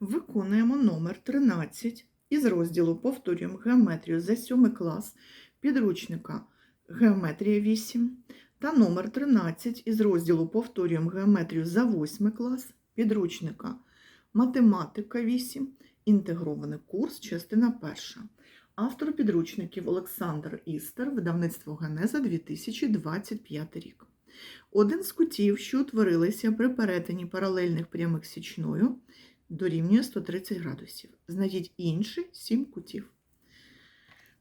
Виконуємо номер 13 із розділу Повторюємо геометрію за 7 клас підручника Геометрія 8 та номер 13 із розділу Повторюємо геометрію за 8 клас підручника Математика 8. Інтегрований курс, частина 1. Автор підручників Олександр Істер, видавництво Генеза 2025 рік. Один з кутів, що утворилися при перетині паралельних прямих січною, дорівнює 130 градусів. Знайдіть інші 7 кутів.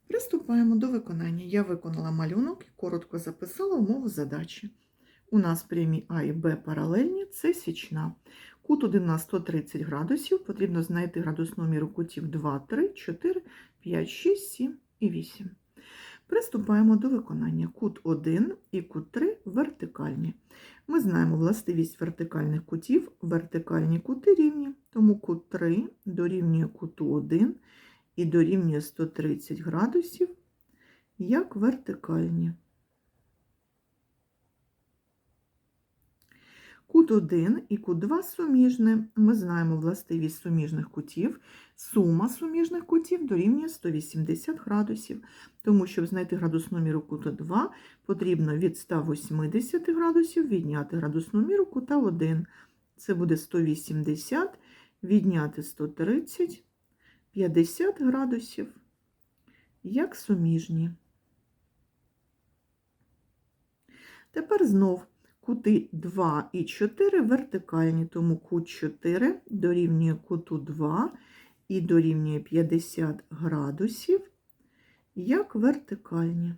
Приступаємо до виконання. Я виконала малюнок і коротко записала умову задачі. У нас прямі А і Б паралельні це січна. Кут 1 на 130 градусів. Потрібно знайти градусну міру кутів 2, 3, 4, 5, 6, 7 і 8. Приступаємо до виконання. Кут 1 і кут 3 вертикальні. Ми знаємо властивість вертикальних кутів, вертикальні кути рівні, тому кут 3 дорівнює куту 1 і дорівнює 130 градусів як вертикальні. Кут 1 і кут 2 суміжні. Ми знаємо властивість суміжних кутів. Сума суміжних кутів дорівнює 180 градусів. Тому, щоб знайти градусну міру кута 2, потрібно від 180 градусів відняти градусну міру кута 1. Це буде 180, відняти 130, 50 градусів, як суміжні. Тепер знов кути 2 і 4 вертикальні, тому кут 4 дорівнює куту 2 і дорівнює 50 градусів, як вертикальні.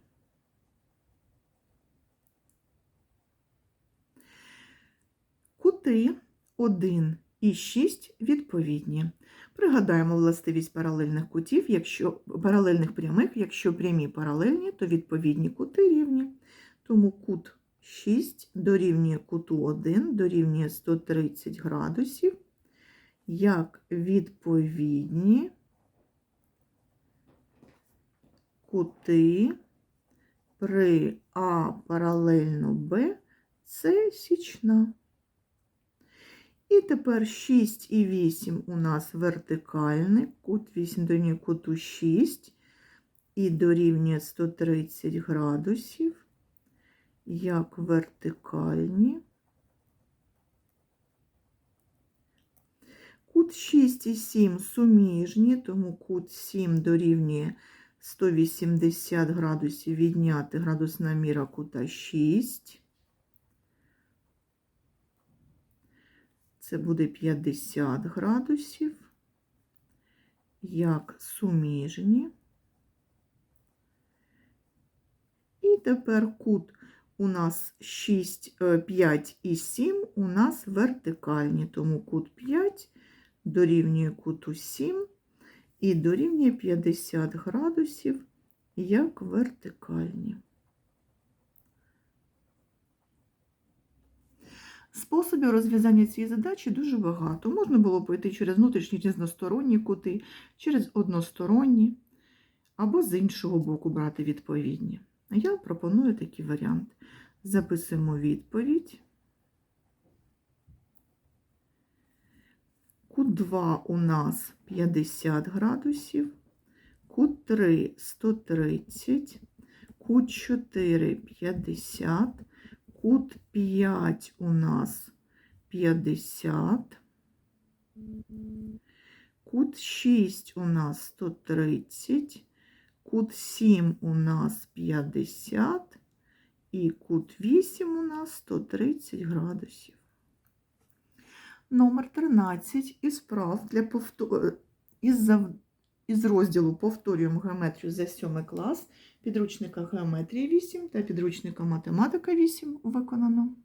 Кути 1 і 6 відповідні. Пригадаємо властивість паралельних кутів, якщо паралельних прямих, якщо прямі паралельні, то відповідні кути рівні. Тому кут 6 дорівнює куту 1, дорівнює 130 градусів, як відповідні кути при А паралельно Б це січна. І тепер 6 і 8 у нас вертикальний, кут 8 дорівнює куту 6 і дорівнює 130 градусів, як вертикальні. Кут 6 і 7 суміжні, тому кут 7 дорівнює 180 градусів відняти градусна міра кута 6. Це буде 50 градусів, як суміжні. І тепер кут у нас 6, 5 і 7 у нас вертикальні, тому кут 5 дорівнює куту 7 і дорівнює 50 градусів, як вертикальні. Способів розв'язання цієї задачі дуже багато. Можна було пойти через внутрішні різносторонні кути, через односторонні, або з іншого боку брати відповідні. Я пропоную такий варіант. Записуємо відповідь. Кут 2 у нас 50 градусів, кут 3 130, кут 4 50, кут 5 у нас 50, кут 6 у нас 130, кут 7 у нас 50 і кут 8 у нас 130 градусів. Номер 13 із прав для повтор... із, зав... із розділу Повторюємо геометрію за 7 клас підручника геометрії 8 та підручника Математика 8 виконано.